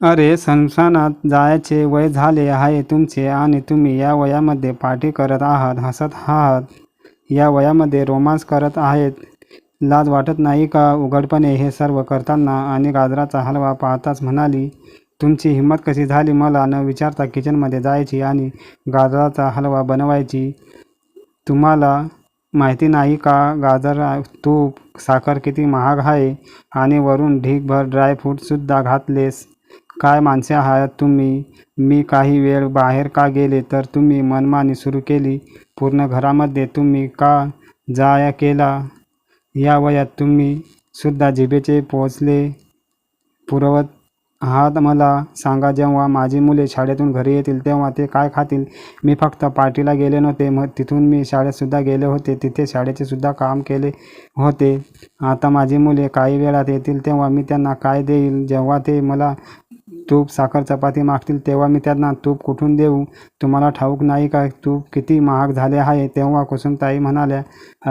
अरे संसानात जायचे वय झाले आहे तुमचे आणि तुम्ही या वयामध्ये पार्टी करत आहात हसत आहात. या वयामध्ये रोमांस करत आहेत. लाज वाटत नाही का? उघडपणे हे सर्व करताना आणि गाजराचा हलवा पाहताच म्हणाली तुमची हिंमत कशी झाली मला न विचारता किचनमध्ये जायची आणि गाजराचा हलवा बनवायची? तुम्हाला माहिती नाही का? गाजर तूप साखर किती महाग आहे आणि वरून ढीगभर ड्रायफ्रूटसुद्धा घातलेस. काय माणसे आहात तुम्ही? मी काही वेळ बाहेर का गेले तर तुम्ही मनमानी सुरू केली? पूर्ण घरामध्ये तुम्ही का जाया केला? या वयात तुम्ही सुद्धा जिभेचे पोचले? पुरवत आहात मला सांगा जेव्हा माझी मुले शाळेतून घरी येतील तेव्हा ते काय खातील? मी फक्त पार्टीला गेले नव्हते मग तिथून मी शाळेतसुद्धा गेले होते तिथे शाळेचे सुद्धा काम केले होते. आता माझी मुले काही वेळात येतील तेव्हा मी त्यांना काय देईल? जेव्हा ते मला तूप साखर चपाती मागतील तेव्हा मी त्यांना तूप कुठून देऊ? तुम्हाला ठाऊक नाही का? तूप किती महाग झाले आहे? तेव्हा कुसुमताई म्हणाल्या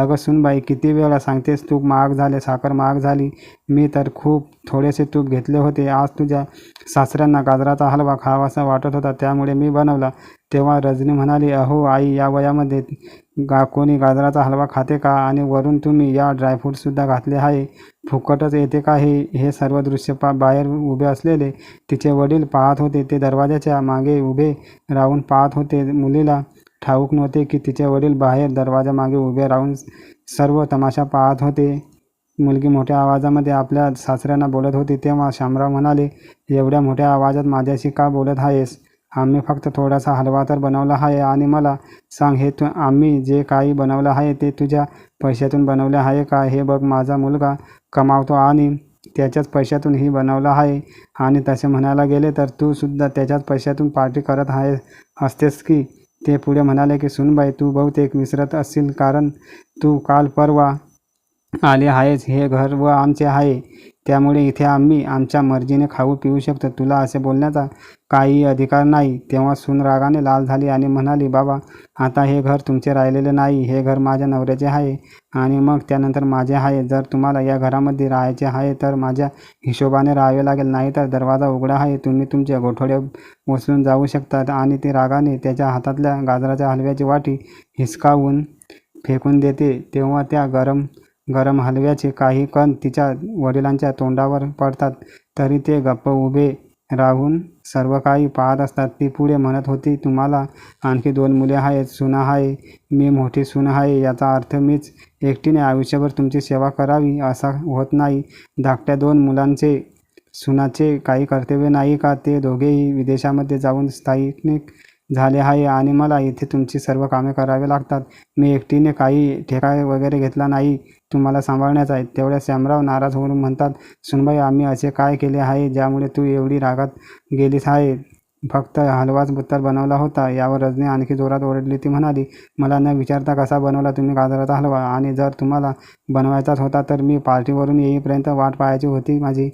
अगं सुनबाई किती वेळा सांगतेस तूप महाग झाले साखर महाग झाली? मी तर खूप थोडेसे तूप घेतले होते. आज तुझ्या सासऱ्यांना गाजराचा हलवा खावासा वाटत होता. त्यामुळे मी बनवला. तेव्हा रजनी म्हणाली अहो आई या वयामध्ये कोणी गाजराचा हलवा खाते का? आणि वरून तुम्ही या ड्रायफ्रूटसुद्धा घातले आहे. फुकटच येते का हे? हे सर्व दृश्य पा बाहेर उभे असलेले तिचे वडील पाहत होते. ते दरवाजाच्या मागे उभे राहून पाहत होते मुलीला. ठाऊक नव्हते की तिचे वडील बाहेर दरवाजामागे उभे राहून सर्व तमाशा पाहत होते. मुलगी मोठ्या आवाजामध्ये आपल्या सासऱ्यांना बोलत होती. तेव्हा शामराव म्हणाले एवढ्या मोठ्या आवाजात माझ्याशी का बोलत आहेस आम्ही फक्त थोडासा हलवा तर बनवला आहे आणि मला सांग हे तू आम्ही जे काही बनवलं आहे ते तुझ्या पैशातून बनवले आहे का? हे बघ माझा मुलगा कमावतो आणि त्याच्याच पैशातून ही बनवला आहे. आणि तसे म्हणायला गेले तर तू सुद्धा त्याच्याच पैशातून पार्टी करत आहे असतेस की? ते पुढे म्हणाले की सुनबाई तू बहुतेक विसरत असशील कारण तू काल परवा आले आहेस. हे घर व आमचे आहे. त्यामुळे इथे आम्ही आमच्या मर्जीने खाऊ पिऊ शकतो. तुला असे बोलण्याचा काही अधिकार नाही. तेव्हा सून रागाने लाल झाली आणि म्हणाली बाबा आता हे घर तुमचे राहिलेले नाही. हे घर माझ्या नवऱ्याचे आहे आणि मग त्यानंतर माझे आहे. जर तुम्हाला या घरामध्ये राहायचे आहे तर माझ्या हिशोबाने राहावे लागेल. नाही तर दरवाजा उघडा आहे. तुम्ही तुमचे गोठोडे उचलून जाऊ शकतात आणि ते रागाने त्याच्या हातातल्या गाजराच्या हलव्याची वाटी हिसकावून फेकून देते. तेव्हा त्या गरम गरम हलव्याचे काही कण तिच्या वडिलांच्या तोंडावर पडतात तरी ते गप्प उभे राहून सर्व काही पाहत असतात. ती पुढे म्हणत होती तुम्हाला आणखी दोन मुले आहेत सुना आहे मी मोठी सुना आहे याचा अर्थ मीच एकटीने आयुष्यभर तुमची सेवा करावी असा होत नाही. धाकट्या दोन मुलांचे सुनाचे काही कर्तव्य नाही का? ते दोघेही विदेशामध्ये जाऊन स्थायिक झाले आहे आणि मला इथे तुमची सर्व कामे करावी लागतात. मी एकटीने काही ठेका वगैरे घेतला नाही. तुम्हाला सांभाळण्याचा आहे. तेवढ्या श्यामराव नाराज होऊन म्हणतात सुनबाई आम्ही असे काय केले आहे ज्यामुळे तू एवढी रागात गेलीस आहे? फक्त हलवाच बुत्तर बनवला होता. यावर रजनी आणखी जोरात ओरडली. ती म्हणाली मला न विचारता कसा बनवला तुम्ही गाजराचा हलवा? आणि जर तुम्हाला बनवायचाच होता तर मी पार्टीवरून येईपर्यंत वाट पाहायची होती माझी.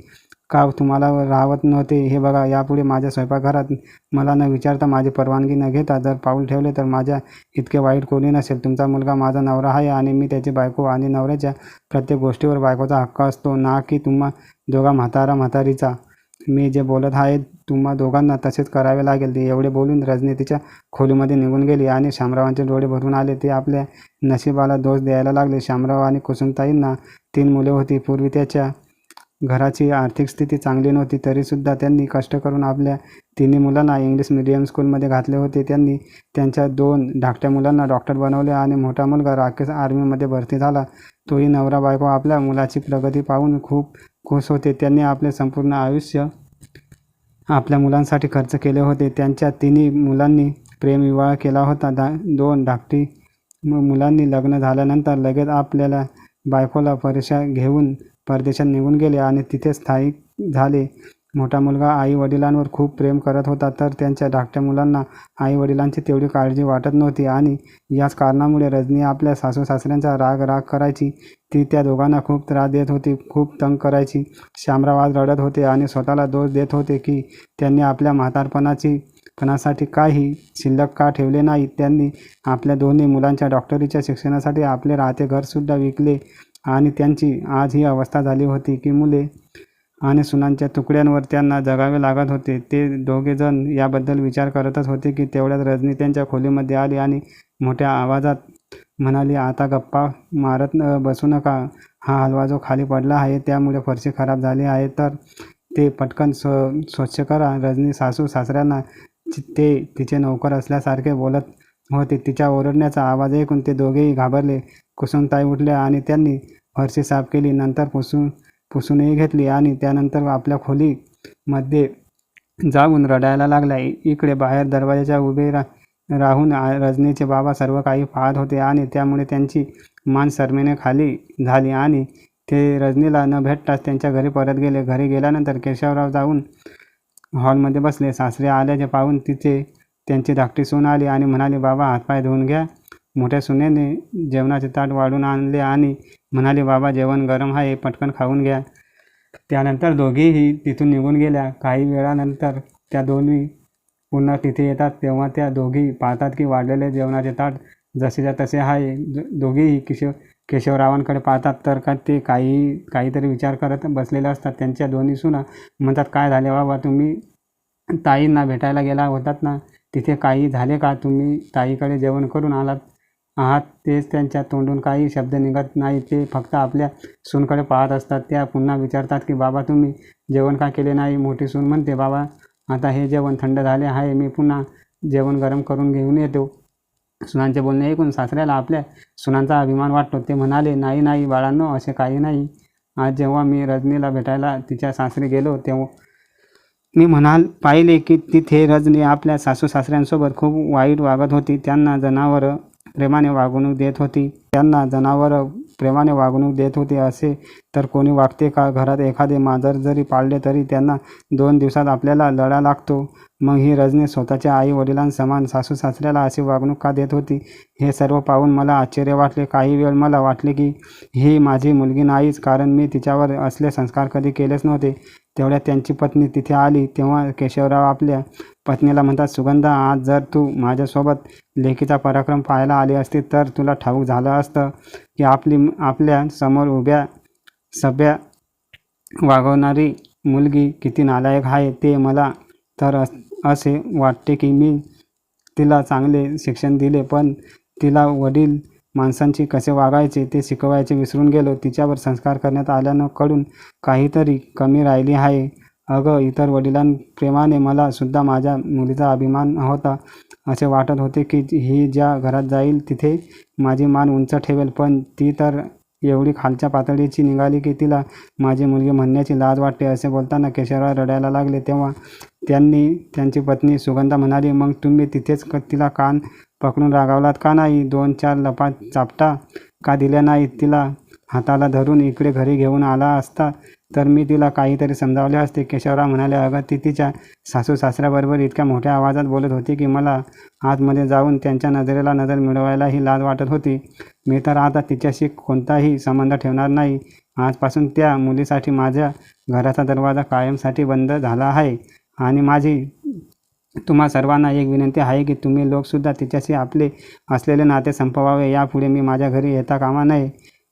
का तुम्हाला राहवत नव्हते? हे बघा यापुढे माझ्या स्वयंपाकघरात मला न विचारता माझी परवानगी न घेता जर पाऊल ठेवले तर माझ्या इतके वाईट कोणी नसेल. तुमचा मुलगा माझा नवरा आहे आणि मी त्याची बायको आणि नवऱ्याच्या प्रत्येक गोष्टीवर बायकोचा हक्क असतो. ना की तुम्हा दोघा म्हातारा म्हातारीचा. मी जे बोलत आहे तुम्हा दोघांना तसेच करावे लागेल. ते एवढे बोलून रजनीतीच्या खोलीमध्ये निघून गेली आणि शामरावांचे डोळे भरून आले. ते आपल्या नशिबाला दोष द्यायला लागले. शामराव आणि कुसुमताईंना तीन मुले होती. पूर्वी त्याच्या घराची आर्थिक स्थिती चांगली नव्हती तरीसुद्धा त्यांनी कष्ट करून आपल्या तिन्ही मुलांना इंग्लिश मिडियम स्कूलमध्ये घातले होते. त्यांनी त्यांच्या दोन धाकट्या मुलांना डॉक्टर बनवले आणि मोठा मुलगा राकेश आर्मीमध्ये भरती झाला. तोही नवरा बायको आपल्या मुलाची प्रगती पाहून खूप खुश होते. त्यांनी आपले संपूर्ण आयुष्य आपल्या मुलांसाठी खर्च केले होते. त्यांच्या तिन्ही मुलांनी प्रेमविवाह केला होता. दा दोन धाकटी मु मुलांनी लग्न झाल्यानंतर लगेच आपल्याला बायकोला परीक्षा घेऊन परदेशात निघून गेले आणि तिथे स्थायिक झाले. मोठा मुलगा आई वडिलांवर खूप प्रेम करत होता तर त्यांच्या धाकट्या मुलांना आई वडिलांची तेवढी काळजी वाटत नव्हती आणि याच कारणामुळे रजनी आपल्या सासू सासऱ्यांचा राग राग करायची. ती त्या दोघांना खूप त्रास देत होती खूप तंग करायची. श्यामराव आज रडत होते आणि स्वतःला दोष देत होते की त्यांनी आपल्या म्हातारपणाची पणासाठी काही शिल्लक का ठेवले नाही त्यांनी आपल्या दोन्ही मुलांच्या डॉक्टरीच्या शिक्षणासाठी आपले राहते घरसुद्धा विकले. आणि त्यांची आज ही अवस्था झाली होती की मुले आणि सुनांच्या तुकड्यांवर त्यांना जगावे लागत होते. ते दोघेजण याबद्दल विचार करतच होते की तेवढ्यात रजनी त्यांच्या खोलीमध्ये आली आणि मोठ्या आवाजात म्हणाली आता गप्पा मारत बसू नका. हा हलवा जो खाली पडला आहे त्यामुळे फरशी खराब झाली आहे. तर ते पटकन स्व स्वच्छ करा. रजनी सासू सासऱ्यांना ते तिचे नोकर असल्यासारखे बोलत होते. तिच्या ओरडण्याचा आवाज ऐकून ते दोघेही घाबरले. कुसुमताई उठल्या आणि त्यांनी फरशी साफ केली नंतर पुसून पुसूनही घेतली आणि त्यानंतर आपल्या खोलीमध्ये जाऊन रडायला लागल्या. इकडे बाहेर दरवाजाच्या उभे रा राहून रजनीचे बाबा सर्व काही पाहत होते आणि त्यामुळे त्यांची मान शरमेने खाली झाली आणि ते रजनीला न भेटताच त्यांच्या घरी परत गेले. घरी गेल्यानंतर केशवराव जाऊन हॉलमध्ये बसले. सासरे आल्याचे पाहून तिथे त्यांची धाकटी सून आली आणि म्हणाली बाबा हातपाय धुवून घ्या. मोठ्या सुनेने जेवणाचे ताट वाढून आणले आणि म्हणाले बाबा जेवण गरम आहे पटकन खाऊन घ्या. त्यानंतर दोघेही तिथून निघून गेल्या. काही वेळानंतर त्या दोन्ही पुन्हा तिथे येतात. तेव्हा त्या दोघी पाहतात की वाढलेले जेवणाचे ताट जसेच्या तसे आहे. दोघेही किशोर केशवरावांकडे पाहतात. तर का ते काही काहीतरी विचार करत बसलेले असतात. त्यांच्या दोन्ही सुना म्हणतात काय झाले बाबा? तुम्ही ताईंना भेटायला गेला होतात ना? तिथे काही झाले का? तुम्ही ताईकडे जेवण करून आलात. आहात तेच त्यांच्या तोंडून काही शब्द निघत नाही. ते फक्त आपल्या सूनकडे पाहत असतात. त्या पुन्हा विचारतात की बाबा तुम्ही जेवण का केले नाही? मोठी सून म्हणते बाबा आता हे जेवण थंड झाले आहे. मी पुन्हा जेवण गरम करून घेऊन येतो. सुनांचे बोलणे ऐकून सासऱ्याला आपल्या सुनांचा अभिमान वाटतो. ते म्हणाले नाही नाही बाळांनो असे काही नाही. आज जेव्हा मी रजनीला भेटायला तिच्या सासरी गेलो तेव्हा मी म्हणाल पाहिले की तिथे रजनी आपल्या सासू सासऱ्यांसोबत खूप वाईट वागत होती. त्यांना जनावरं प्रेमाने वागणूक देत होती. त्यांना जनावरं प्रेमाने वागणूक देत होती असे तर कोणी वागते का? घरात एखादे मांजर जरी पाळले तरी त्यांना दोन दिवसात आपल्याला लढा लागतो. मग ही रजनी स्वतःच्या आई वडिलांसमान सासू सासऱ्याला अशी वागणूक का देत होती? हे सर्व पाहून मला आश्चर्य वाटले. काही वेळ मला वाटले की ही माझी मुलगी नाहीच कारण मी तिच्यावर असले संस्कार कधी केलेच नव्हते. तेवढ्यात त्यांची पत्नी तिथे आली. तेव्हा केशवराव आपल्या पत्नीला म्हणतात सुगंधा आज जर तू माझ्यासोबत लेखीचा पराक्रम पाहायला आली असती तर तुला ठाऊक झालं असतं की आपली आपल्यासमोर उभ्या सभ्या वागवणारी मुलगी किती नालायक आहे ते मला तर असे वाटते की मी तिला चांगले शिक्षण दिले पण तिला वडील माणसांची कसे वागायचे ते शिकवायचे विसरून गेलो तिच्यावर संस्कार करण्यात आल्यानं कडून काहीतरी कमी राहिली आहे. अगं इतर वडिलांप्रेमाने मला सुद्धा माझ्या मुलीचा अभिमान होता. असे वाटत होते की ही ज्या घरात जाईल तिथे माझी मान उंच ठेवेल पण ती तर एवढी खालच्या पातळीची निघाली की तिला माझी मुलगी म्हणण्याची लाज वाटते. असे बोलताना केशवराव रडायला लागले. तेव्हा त्यांनी त्यांची पत्नी सुगंधा म्हणाली मग तुम्ही तिथेच तिला कान पकडून रागावलात का नाही? दोन चार लपा चापटा का दिल्या नाही तिला? हाताला धरून इकडे घरी घेऊन आला असता तर मी तिला काहीतरी समजावले असते. केशवराव म्हणाले अगं ती तिच्या सासू सासऱ्याबरोबर इतक्या मोठ्या आवाजात बोलत होती की मला आतमध्ये जाऊन त्यांच्या नजरेला नजर मिळवायलाही लाज वाटत होती. मी तर आता तिच्याशी कोणताही संबंध ठेवणार नाही. आजपासून त्या मुलीसाठी माझ्या घराचा दरवाजा कायमसाठी बंद झाला आहे आणि माझी तुम्हा सर्वांना एक विनंती आहे की तुम्ही लोकसुद्धा तिच्याशी आपले असलेले नाते संपवावे. यापुढे मी माझ्या घरी येता कामा नये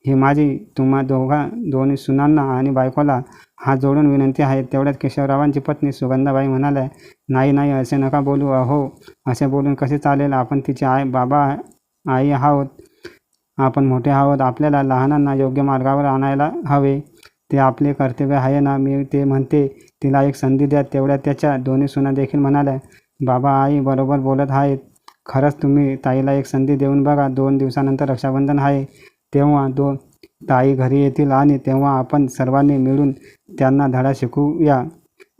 ही माझी तुम्हा दोघा दोन्ही सुनांना आणि बायकोला हात जोडून विनंती आहे. तेवढ्यात केशवरावांची पत्नी सुगंधाबाई म्हणाल्या नाही नाही असे नका बोलू. अहो असे बोलून कसे चालेल? आपण तिचे आई बाबा आई आहोत. आपण मोठे आहोत. आपल्याला लहानांना योग्य मार्गावर आणायला हवे. ते आपले कर्तव्य आहे ना? मी ते म्हणते तिला एक संधी द्या. तेवढ्या त्याच्या दोन्ही सुना देखील म्हणाल्या बाबा आई बरोबर बोलत आहेत. खरंच तुम्ही ताईला एक संधी देऊन बघा दोन दिवसानंतर रक्षाबंधन आहे. तेव्हा दोन ताई घरी येतील आणि तेव्हा आपण सर्वांनी मिळून त्यांना धडा शिकूया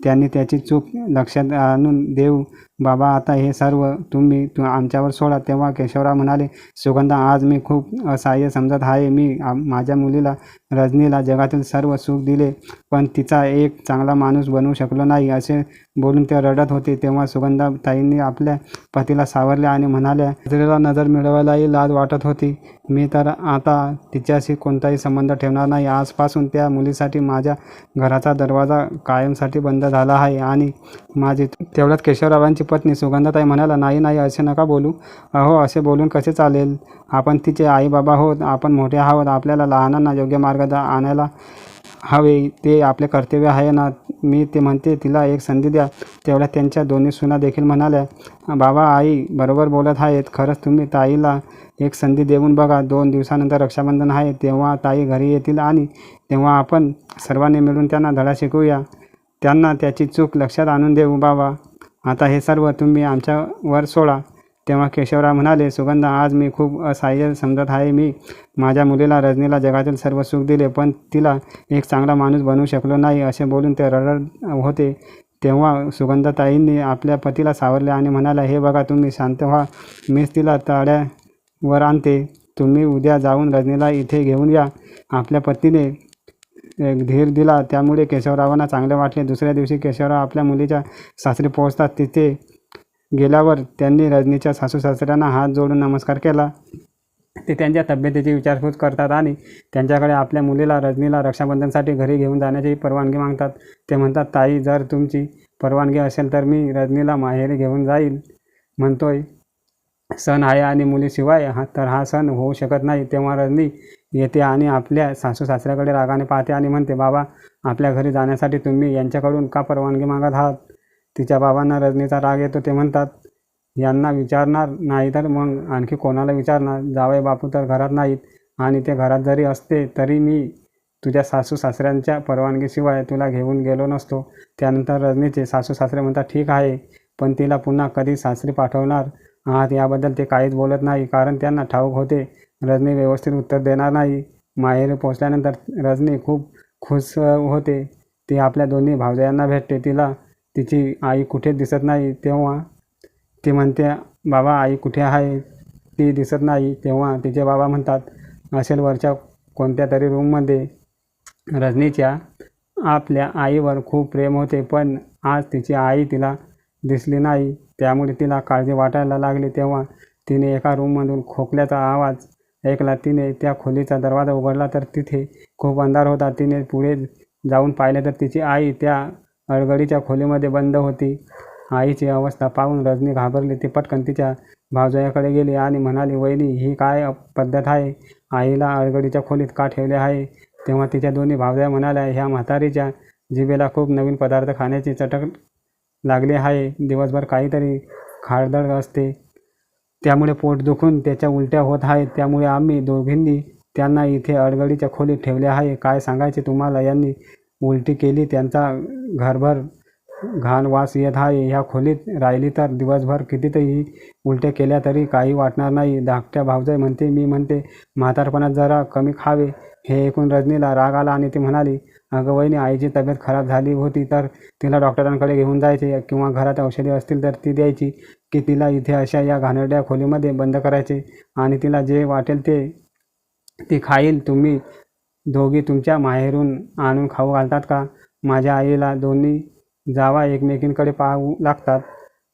त्यांनी त्याची चूक लक्षात आणून देऊ. बाबा आता हे सर्व तुम्ही तु आमच्यावर सोडा. तेव्हा केशवराव म्हणाले सुगंधा आज मी खूप असहाय्य समजत आहे. मी माझ्या मुलीला रजनीला जगातील सर्व सुख दिले पण तिचा एक चांगला माणूस बनवू शकलो नाही. असे बोलून ते रडत होते. तेव्हा सुगंधा ताईंनी आपल्या पतीला सावरल्या आणि म्हणाल्या नजरेला नजर मिळवायलाही लाज वाटत होती. मी तर आता तिच्याशी कोणताही संबंध ठेवणार नाही. आजपासून त्या मुलीसाठी माझ्या घराचा दरवाजा कायमसाठी बंद झाला आहे आणि माझी तेवढ्यात केशवरावांची पत्नी सुगंधाताई म्हणाला नाही नाही असे नका बोलू. अहो असे बोलून कसे चालेल? आपण तिचे आई बाबा आहोत आपण मोठे आहोत. आपल्याला लहानांना योग्य मार्ग आणायला हवे. ते आपले कर्तव्य आहे ना? मी ते म्हणते तिला एक संधी द्या. तेवढ्या त्यांच्या दोन्ही सुना देखील म्हणाल्या बाबा आई बरोबर बोलत आहेत. खरंच तुम्ही ताईला एक संधी देऊन बघा. दोन दिवसानंतर रक्षाबंधन आहे. तेव्हा ताई घरी येतील आणि तेव्हा आपण सर्वांनी मिळून त्यांना धडा शिकवूया. त्यांना त्याची चूक लक्षात आणून देऊ बाबा. आता हे सर्व तुम्ही आमच्यावर सोडा. तेव्हा केशवराव म्हणाले सुगंधा आज मी खूप असहाय्य समजत आहे. मी माझ्या मुलीला रजनीला जगातील सर्व सुख दिले पण तिला एक चांगला माणूस बनवू शकलो नाही असे बोलून ते रडत होते. तेव्हा सुगंधाताईंनी आपल्या पतीला सावरले आणि म्हणाल्या हे बघा तुम्ही शांत व्हा. मीच तिला ताड्यावर आणते. तुम्ही उद्या जाऊन रजनीला इथे घेऊन या. आपल्या पतीने धीर दिला त्यामुळे केशवरावांना चांगले वाटले. दुसऱ्या दिवशी केशवराव आपल्या मुलीच्या सासरी पोहोचतात. तिथे गेल्यावर त्यांनी रजनीच्या सासू सासऱ्यांना हात जोडून नमस्कार केला. ते त्यांच्या तब्येतीची विचारपूस करतात आणि त्यांच्याकडे आपल्या मुलीला रजनीला रक्षाबंधनसाठी घरी घेऊन जाण्याची परवानगी मागतात. ते म्हणतात ताई जर तुमची परवानगी असेल तर मी रजनीला माहेरी घेऊन जाईल. म्हणतोय सण आहे आणि मुलीशिवाय हा तर हा सण होऊ शकत नाही. तेव्हा रजनी येते आणि आपल्या सासू सासऱ्याकडे रागाने पाहते आणि म्हणते बाबा आपल्या घरी जाण्यासाठी तुम्ही यांच्याकडून का परवानगी मागत आहात? तिच्या बाबांना रजनीचा राग येतो ते म्हणतात यांना विचारणार नाही तर मग आणखी कोणाला विचारणार? जावई बापू तर घरात नाहीत आणि ते घरात जरी असते तरी मी तुझ्या सासू सासऱ्यांच्या परवानगीशिवाय तुला घेऊन गेलो नसतो. त्यानंतर रजनीचे सासू सासरे म्हणतात ठीक आहे पण तिला पुन्हा कधी सासरी पाठवणार आहात याबद्दल ते काहीच बोलत नाही कारण त्यांना ठाऊक होते. रजनी व्यवस्थित उत्तर देणार नाही. माहेरी पोचल्यानंतर रजनी खूप खुश होते. ती आपल्या दोन्ही भावजयांना भेटते. तिला तिची आई कुठे दिसत नाही तेव्हा ती म्हणते बाबा आई कुठे आहे? ती दिसत नाही तेव्हा तिचे बाबा म्हणतात असेल वरच्या कोणत्या तरी रूममध्ये रजनीच्या आपल्या आईवर खूप प्रेम होते पण आज तिची आई तिला दिसली नाही. त्यामुळे तिला काळजी वाटायला लागली तेव्हा तिने एका रूममधून खोकल्याचा आवाज ऐकला. तिने त्या खोलीचा दरवाजा उघडला तर तिथे खूप अंधार होता. तिने पुढे जाऊन पाहिले तर तिची आई त्या अडगडीच्या खोलीमध्ये बंद होती. आईची अवस्था पाहून रजनी घाबरली. ती पटकन तिच्या भावजयाकडे गेली आणि म्हणाली वहिनी ही काय पद्धत आहे? आईला अडगडीच्या खोलीत का ठेवले आहे? तेव्हा तिच्या दोन्ही भावजया म्हणाल्या ह्या म्हातारीच्या जिभेला खूप नवीन पदार्थ खाण्याची चटक लागली आहे. दिवसभर काहीतरी खाडदळ असते. त्यामुळे पोट दुखून त्याच्या उलट्या होत आहेत. त्यामुळे आम्ही दोघींनी त्यांना इथे अडगडीच्या खोलीत ठेवले आहे. काय सांगायचे तुम्हाला? यांनी उलटी केली. त्यांचा घरभर घाण वास येत आहे. ह्या खोलीत राहिली तर दिवसभर कितीतरी उलट्या केल्या तरी काही वाटणार नाही. धाकट्या भावजाई म्हणते मी म्हणते म्हातारपणात जरा कमी खावे. हे ऐकून रजनीला राग आला आणि ती म्हणाली अगं वहिनी आईची तब्येत खराब झाली होती तर तिला डॉक्टरांकडे घेऊन जायचे किंवा घरात औषधे असतील तर ती द्यायची. की तिला इथे अशा या घाणेरड्या खोलीमध्ये बंद करायचे आणि तिला जे वाटेल ते ती खाईल. तुम्ही दोघी तुमच्या माहेरून आणून खाऊ घालतात का? माझ्या आईला दोन्ही जावा एकमेकींकडे पाहू लागतात.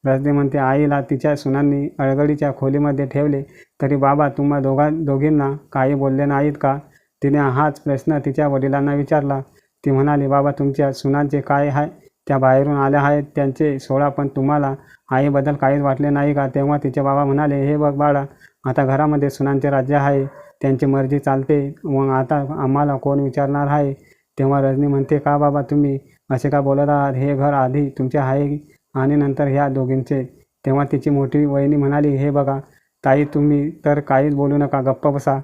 रजनी म्हणते आईला तिच्या सुनांनी अळगडीच्या खोलीमध्ये ठेवले तरी बाबा तुम्हा दोघा दोघींना काही बोलले नाहीत का? तिने हाच प्रश्न तिच्या वडिलांना विचारला. ती म्हणाली बाबा तुमच्या सुनांचे काय आहे त्या बाहेरून आल्या आहेत. त्यांचे सोडा पण तुम्हाला आईबद्दल काहीच वाटले नाही का? तेव्हा तिचे बाबा म्हणाले हे बघ बाळा आता घरामध्ये सुनांचे राज्य आहे. त्यांची मर्जी चालते. मग आता आम्हाला कोण विचारणार आहे? तेव्हा रजनी म्हणते का बाबा तुम्ही असे का बोलत आहात? हे घर आधी तुमचे आहे आणि नंतर ह्या दोघींचे. तेव्हा तिची मोठी वहिनी म्हणाली हे बघा ताई तुम्ही तर काहीच बोलू नका. गप्प बसा.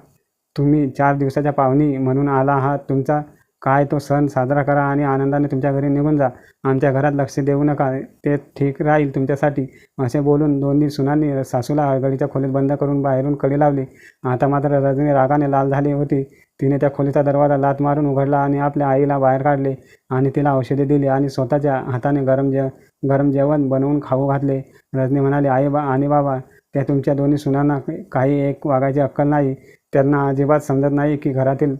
तुम्ही चार दिवसाच्या पाहुणी म्हणून आला आहात. तुमचा काय तो सण साजरा करा आणि आनंदाने तुमच्या घरी निघून जा. आमच्या घरात लक्ष देऊ नका. ते ठीक राहील तुमच्यासाठी. असे बोलून दोन्ही सुनांनी सासूला गडीच्या खोलीत बंद करून बाहेरून कडी लावली. आता मात्र रजनी रागाने लाल झाली होती. तिने त्या खोलीचा दरवाजा लात मारून उघडला आणि आपल्या आईला बाहेर काढले आणि तिला औषधे दिली आणि स्वतःच्या हाताने गरम जे गरम जेवण बनवून खाऊ घातले. रजनी म्हणाली आई बा आणि बाबा त्या तुमच्या दोन्ही सुनांना काही एक वागायची अक्कल नाही. त्यांना अजिबात समजत नाही की घरातील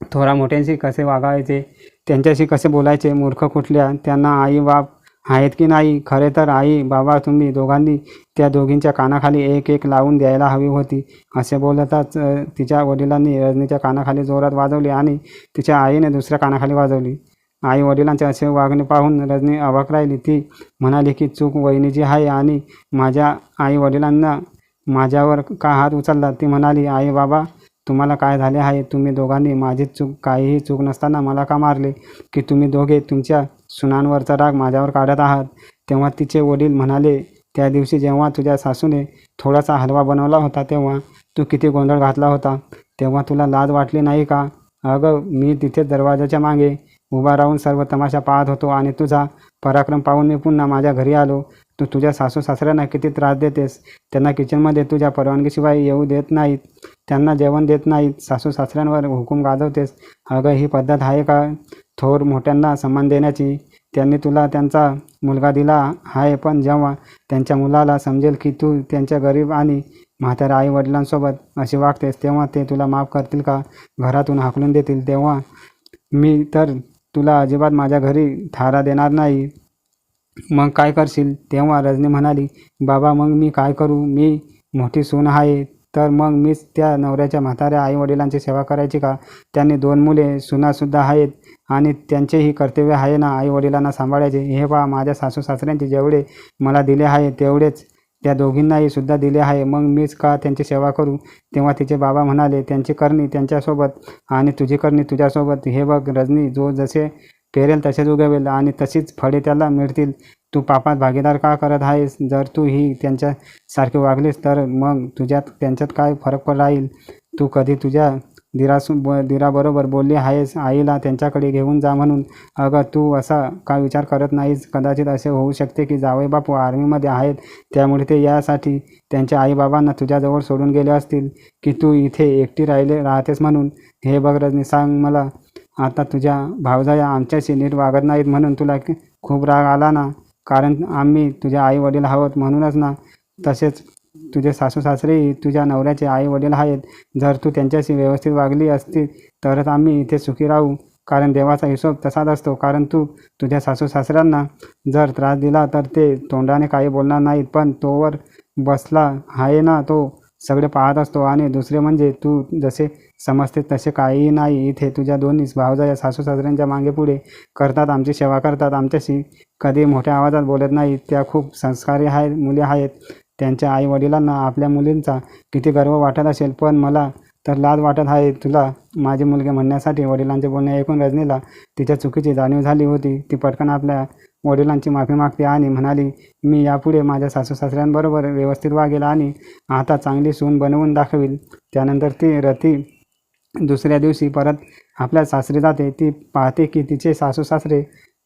थोरा मोठ्यांशी कसे वागायचे त्यांच्याशी कसे बोलायचे मूर्ख कुठल्या त्यांना आई बाप आहेत की नाही? खरे तर आई बाबा तुम्ही दोघांनी त्या दोघींच्या कानाखाली एक एक लावून द्यायला हवी होती. असे बोलताच तिच्या वडिलांनी रजनीच्या कानाखाली जोरात वाजवले आणि तिच्या आईने दुसऱ्या कानाखाली वाजवली. आई वडिलांचे असे वागणे पाहून रजनी अवाक राहिली. ती म्हणाली की चूक वहिनीची आहे आणि माझ्या आई वडिलांना माझ्यावर का हात उचलला? ती म्हणाली आई बाबा तुम्हाला काय झाले आहे? तुम्ही दोघांनी माझी चूक काहीही चूक नसताना मला का मारले? की तुम्ही दोघे तुमच्या सुनांवरचा राग माझ्यावर काढत आहात? तेव्हा तिचे वडील म्हणाले त्या दिवशी जेव्हा तुझ्या सासूने थोडासा हलवा बनवला होता तेव्हा तू किती गोंधळ घातला होता? तेव्हा तुला लाज वाटली नाही का? अगं मी तिथे दरवाजाच्या मागे उभा राहून सर्व तमाशा पाहत होतो आणि तुझा पराक्रम पाहून मी पुन्हा माझ्या घरी आलो. तू तुझ्या सासू सासऱ्यांना किती त्रास देतेस? त्यांना किचनमध्ये तुझ्या परवानगीशिवाय येऊ देत नाहीत. त्यांना जेवण देत नाहीत. सासू सासऱ्यांवर हुकूम गाजवतेस. अगं ही पद्धत आहे का? थोर मोठ्यांना सन्मान देण्याची. त्यांनी तुला त्यांचा मुलगा दिला आहे पण जेव्हा त्यांच्या मुलाला समजेल की तू त्यांच्या गरीब आणि म्हाताऱ्या आई वडिलांसोबत अशी वागतेस तेव्हा ते तुला माफ करतील का? घरातून हाकलून देतील. तेव्हा मी तर तुला अजिबात माझ्या घरी थारा देणार नाही. मग काय करशील? तेव्हा रजनी म्हणाली बाबा मग मी काय करू? मी मोठी सून आहे तर मग मीच त्या नवऱ्याच्या म्हाताऱ्या आई वडिलांची सेवा करायची का? त्यांनी दोन मुले सुनासुद्धा आहेत आणि त्यांचेही कर्तव्य आहे ना आई वडिलांना सांभाळायचे? हे पहा माझ्या सासू सासऱ्यांचे जेवढे मला दिले आहे तेवढेच त्या दोघींनाही सुद्धा दिले आहे. मग मीच का त्यांची सेवा करू? तेव्हा तिचे बाबा म्हणाले त्यांची करणी त्यांच्यासोबत आणि तुझी करणी तुझ्यासोबत. हे बघ रजनी जो जसे पेरेल तसेच उगवेल आणि तशीच फळे त्याला मिळतील. तू पापात भागीदार का करत आहेस? जर तू ही त्यांच्यासारखी वागलीस तर मग तुझ्यात त्यांच्यात काय फरक राहील? तू कधी तुझ्या दिरासू ब दिराबरोबर बोलली आहेस? आईला त्यांच्याकडे घेऊन जा म्हणून. अगं तू असा का विचार करत नाहीस? कदाचित असे होऊ शकते की जावई बापू आर्मीमध्ये आहेत. त्यामुळे ते यासाठी त्यांच्या आईबाबांना तुझ्याजवळ सोडून गेले असतील की तू इथे एकटी राहिले राहतेस म्हणून? हे बघ रजनी सांग मला. आता तुझ्या भावजाया आमच्याशी नीट वागत नाहीत म्हणून तुला खूप राग आला ना? कारण आम्ही तुझे आई वडील आहोत म्हणूनच ना. तसेच तुझे सासू सासरेही तुझ्या नवऱ्याचे आई वडील आहेत. जर तू त्यांच्याशी व्यवस्थित वागली असती तरच आम्ही इथे सुखी राहू. कारण देवाचा हिशोब तसाच असतो. कारण तू तुझ्या सासू सासऱ्यांना जर त्रास दिला तर ते तोंडाने काही बोलणार नाहीत. पण तोवर बसला आहे ना तो? सगळे पाहत असतो आणि दुसरे म्हणजे तू जसे समजते तसे काहीही नाही. इथे तुझ्या दोन्ही भावजाया सासू सासऱ्यांच्या मागे पुढे करतात आमची सेवा करतात. आमच्याशी कधी मोठ्या आवाजात बोलत नाही. त्या खूप संस्कारी आहेत मुले आहेत. त्यांच्या आई वडिलांना आपल्या मुलींचा किती गर्व वाटत असेल. पण मला तर लाज वाटत आहे. तुला माझे मुलगे म्हणण्यासाठी वडिलांचे बोलणे ऐकून रजनीला तिच्या चुकीची जाणीव झाली होती. ती पटकन आपल्या वडिलांची माफी मागते आणि म्हणाली मी यापुढे माझ्या सासू सासऱ्यांबरोबर व्यवस्थित वागेल आणि आता चांगली सून बनवून दाखवील. त्यानंतर ती रती दुसऱ्या दिवशी परत आपल्या सासरी जाते. ती पाहते की तिचे सासू सासरे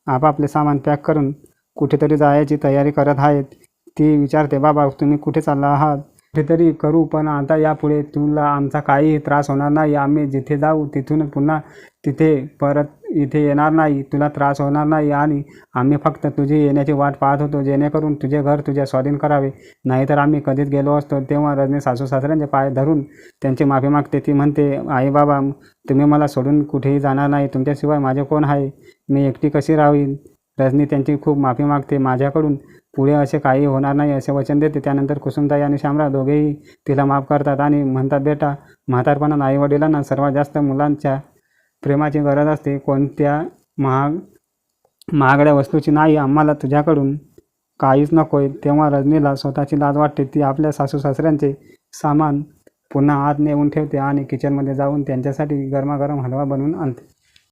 आपापले सामान पॅक करून कुठेतरी जायची तयारी करत आहेत. ती विचारते बाबा तुम्ही कुठे चालला आहात? कुठेतरी करू पण आता यापुढे तुला आमचा काही त्रास होणार नाही. आम्ही जिथे जाऊ तिथून पुन्हा तिथे परत इथे येणार नाही. तुला त्रास होणार नाही आणि आम्ही फक्त तुझी येण्याची वाट पाहत होतो जेणेकरून तुझे घर तुझ्या स्वाधीन करावे. नाहीतर आम्ही कधीच गेलो असतो. तेव्हा रजनी सासू सासऱ्यांचे पाय धरून त्यांची माफी मागते. ती म्हणते आई बाबा तुम्ही मला सोडून कुठेही जाणार नाही. तुमच्याशिवाय माझे कोण आहे? मी एकटी कशी राहीन? रजनी त्यांची खूप माफी मागते. माझ्याकडून पुढे असे काही होणार नाही असे वचन देते. त्यानंतर कुसुमताई आणि श्यामराव दोघेही तिला माफ करतात आणि म्हणतात बेटा म्हातारपणात आईवडिलांना सर्वात जास्त मुलांच्या प्रेमाची गरज असते. कोणत्या महाग महागड्या वस्तूची नाही. आम्हाला तुझ्याकडून काहीच नको आहे तेव्हा रजनीला स्वतःची लाज वाटते. ती आपल्या सासू सासऱ्यांचे सामान पुन्हा आत नेऊन ठेवते आणि किचनमध्ये जाऊन त्यांच्यासाठी गरमागरम हलवा बनवून आणते.